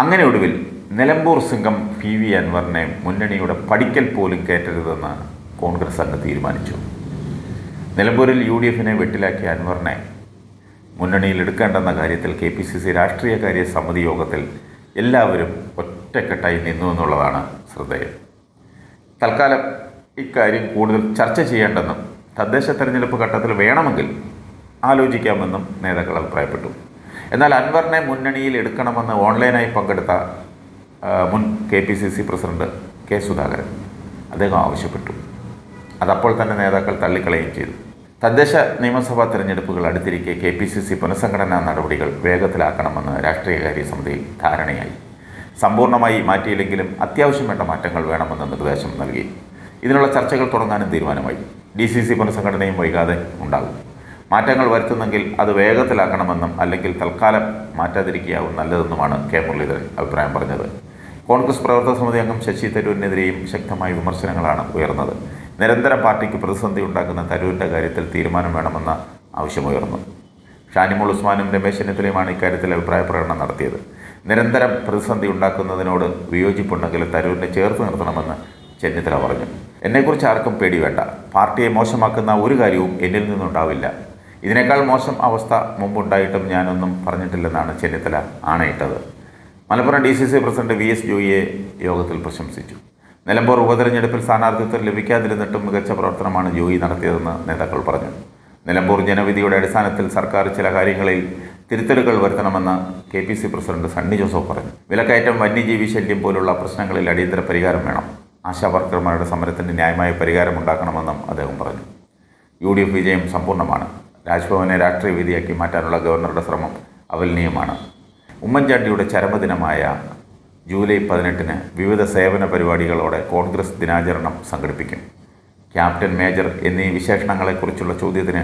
അങ്ങനെ ഒടുവിൽ Nilambur Singham P V അൻവറിനെ മുന്നണിയുടെ പടിക്കൽ പോലും കയറ്റരുതെന്ന് കോൺഗ്രസ് അങ്ങ് തീരുമാനിച്ചു. നിലമ്പൂരിൽ യു ഡി എഫിനെ വെട്ടിലാക്കിയ അൻവറിനെ മുന്നണിയിൽ എടുക്കേണ്ടെന്ന കാര്യത്തിൽ കെ പി സി സി രാഷ്ട്രീയകാര്യ സമിതി യോഗത്തിൽ എല്ലാവരും ഒറ്റക്കെട്ടായി നിന്നു എന്നുള്ളതാണ് ശ്രദ്ധേയം. തൽക്കാലം ഇക്കാര്യം കൂടുതൽ ചർച്ച ചെയ്യേണ്ടെന്നും തദ്ദേശ തെരഞ്ഞെടുപ്പ് ഘട്ടത്തിൽ വേണമെങ്കിൽ ആലോചിക്കാമെന്നും നേതാക്കൾ അഭിപ്രായപ്പെട്ടു. എന്നാൽ അൻവറിനെ മുന്നണിയിൽ എടുക്കണമെന്ന് ഓൺലൈനായി പങ്കെടുത്ത മുൻ K P C C president K Sudhakaran അദ്ദേഹം ആവശ്യപ്പെട്ടു. അതപ്പോൾ തന്നെ നേതാക്കൾ തള്ളിക്കളയുകയും ചെയ്തു. തദ്ദേശ നിയമസഭാ തെരഞ്ഞെടുപ്പുകൾ അടുത്തിരിക്കെ കെ പി സി സി പുനഃസംഘടനാ നടപടികൾ വേഗത്തിലാക്കണമെന്ന് രാഷ്ട്രീയകാര്യ സമിതിയിൽ ധാരണയായി. സമ്പൂർണമായി മാറ്റിയില്ലെങ്കിലും അത്യാവശ്യം വേണ്ട മാറ്റങ്ങൾ വേണമെന്ന് നിർദ്ദേശം നൽകി. ഇതിനുള്ള ചർച്ചകൾ തുടങ്ങാനും തീരുമാനമായി. ഡി സി സി പുനഃസംഘടനയും വൈകാതെ ഉണ്ടാകും. മാറ്റങ്ങൾ വരുത്തുന്നെങ്കിൽ അത് വേഗത്തിലാക്കണമെന്നും അല്ലെങ്കിൽ തൽക്കാലം മാറ്റാതിരിക്കുകയാവും നല്ലതെന്നുമാണ് കെ മുരളീധരൻ അഭിപ്രായം പറഞ്ഞത്. കോൺഗ്രസ് പ്രവർത്തക സമിതി അംഗം ശശി തരൂരിനെതിരെയും ശക്തമായ വിമർശനങ്ങളാണ് ഉയർന്നത്. നിരന്തരം പാർട്ടിക്ക് പ്രതിസന്ധി ഉണ്ടാക്കുന്ന തരൂരിന്റെ കാര്യത്തിൽ തീരുമാനം വേണമെന്ന ആവശ്യമുയർന്നു. ഷാനിമോൾ ഉസ്മാനും രമേശ് ചെന്നിത്തലയുമാണ് ഇക്കാര്യത്തിൽ അഭിപ്രായ പ്രകടനം നടത്തിയത്. നിരന്തരം പ്രതിസന്ധി ഉണ്ടാക്കുന്നതിനോട് വിയോജിപ്പുണ്ടെങ്കിൽ തരൂരിനെ ചേർത്ത് നിർത്തണമെന്ന് ചെന്നിത്തല പറഞ്ഞു. എന്നെക്കുറിച്ച് ആർക്കും പേടി വേണ്ട. പാർട്ടിയെ മോശമാക്കുന്ന ഒരു കാര്യവും എന്നിൽ നിന്നുണ്ടാവില്ല. ഇതിനേക്കാൾ മോശം അവസ്ഥ മുമ്പുണ്ടായിട്ടും ഞാനൊന്നും പറഞ്ഞിട്ടില്ലെന്നാണ് Chennithala ആണയിട്ടത്. Malappuram D C C president V S ജോയിയെ യോഗത്തിൽ പ്രശംസിച്ചു. നിലമ്പൂർ ഉപതെരഞ്ഞെടുപ്പിൽ സ്ഥാനാർത്ഥിത്വം ലഭിക്കാതിരുന്നിട്ടും മികച്ച പ്രവർത്തനമാണ് ജോയി നടത്തിയതെന്ന് നേതാക്കൾ പറഞ്ഞു. നിലമ്പൂർ ജനവിധിയുടെ അടിസ്ഥാനത്തിൽ സർക്കാർ ചില കാര്യങ്ങളിൽ തിരുത്തലുകൾ വരുത്തണമെന്ന് K P C president Sunny Joseph പറഞ്ഞു. വിലക്കയറ്റം വന്യജീവി ശല്യം പോലുള്ള പ്രശ്നങ്ങളിൽ അടിയന്തര പരിഹാരം വേണം. ആശാവർക്കർമാരുടെ സമരത്തിന് ന്യായമായ പരിഹാരം ഉണ്ടാക്കണമെന്നും അദ്ദേഹം പറഞ്ഞു. യു ഡി എഫ് വിജയം സമ്പൂർണമാണ്. രാജ്ഭവനെ രാഷ്ട്രീയ വേദിയാക്കി മാറ്റാനുള്ള ഗവർണറുടെ ശ്രമം അവലനീയമാണ് ഉമ്മൻചാണ്ടിയുടെ ചരമദിനമായ ജൂലൈ പതിനെട്ടിന് വിവിധ സേവന പരിപാടികളോടെ കോൺഗ്രസ് ദിനാചരണം സംഘടിപ്പിക്കും. ക്യാപ്റ്റൻ മേജർ എന്നീ വിശേഷണങ്ങളെക്കുറിച്ചുള്ള ചോദ്യത്തിന്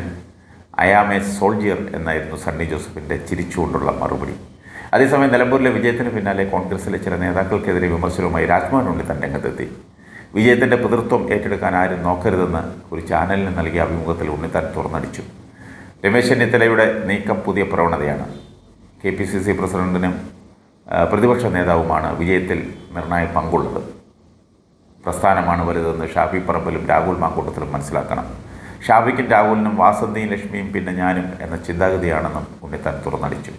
അയാമേ സോൾജിയർ എന്നായിരുന്നു സണ്ണി ജോസഫിന്റെ ചിരിച്ചുകൊണ്ടുള്ള മറുപടി. അതേസമയം നിലമ്പൂരിലെ വിജയത്തിന് പിന്നാലെ കോൺഗ്രസിലെ ചില നേതാക്കൾക്കെതിരെ വിമർശനവുമായി രാജ്മോഹൻ ഉണ്ണിത്താൻ രംഗത്തെത്തി. വിജയത്തിന്റെ പിതൃത്വം ഏറ്റെടുക്കാൻ ആരും നോക്കരുതെന്ന് ഒരു ചാനലിന് നൽകിയ അഭിമുഖത്തിൽ ഉണ്ണിത്താൻ തുറന്നടിച്ചു. രമേശ് ചെന്നിത്തലയുടെ നീക്കം പുതിയ പ്രവണതയാണ്. കെ പി സി സി പ്രസിഡന്റിനും പ്രതിപക്ഷ നേതാവുമാണ് വിജയത്തിൽ നിർണായ പങ്കുള്ളത്. പ്രസ്ഥാനമാണ് വലുതെന്ന് ഷാഫി പറമ്പിലും രാഹുൽ മാക്കൂട്ടത്തിലും മനസ്സിലാക്കണം. ഷാഫിക്കും രാഹുലിനും വാസന്തിയും ലക്ഷ്മിയും പിന്നെ ഞാനും എന്ന ചിന്താഗതിയാണെന്നും ഉണ്ണിത്താൻ തുറന്നടിച്ചു.